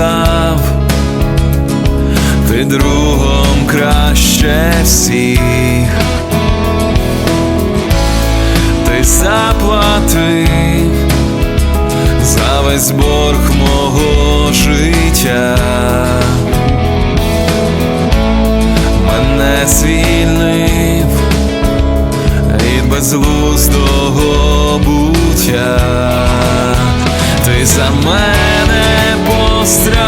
обіцяв, ти другом краще всіх, ти заплатив за весь борг мого життя, мене звільнив від безлу. Мене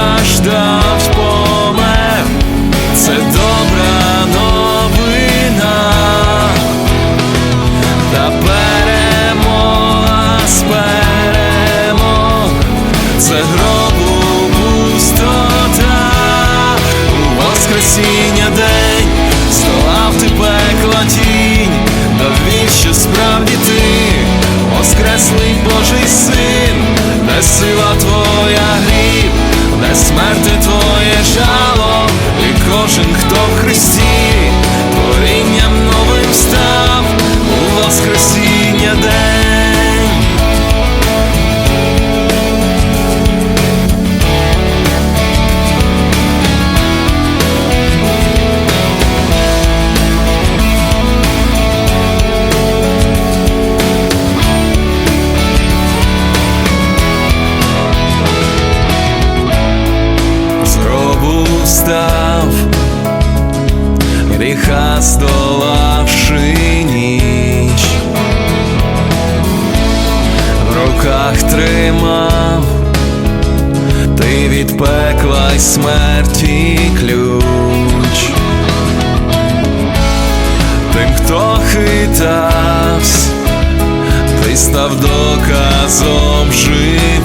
смерти твоє жало, і кожен, хто здолавши ніч, в руках тримав, ти від пекла й смерті ключ, тим, хто хитавсь, ти став доказом живим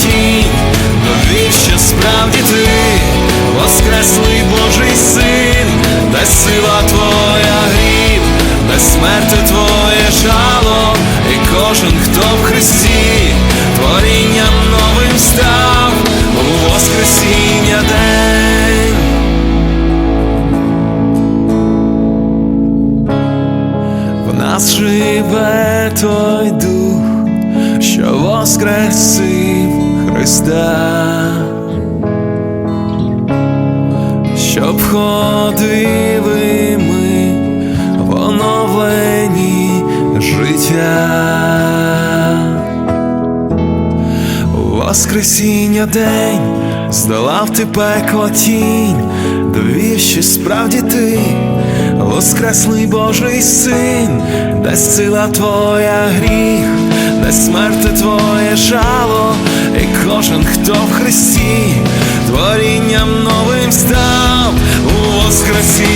тінь, довів, справді ти, Воскреслий Божий син, де сила твоя гріб, де смерти твоє жало, і кожен, хто в Христі, творінням новим став у Воскресіння день. В нас живе той дух, що воскресив Христа, щоб ходили ми в оновленні життя. Воскресіння день здолав ти пекло тінь, довів, справді ти, Воскреслий Божий син, де сила твоя гріх, кожен, хто в Христі, творінням новим став у Воскресіння день.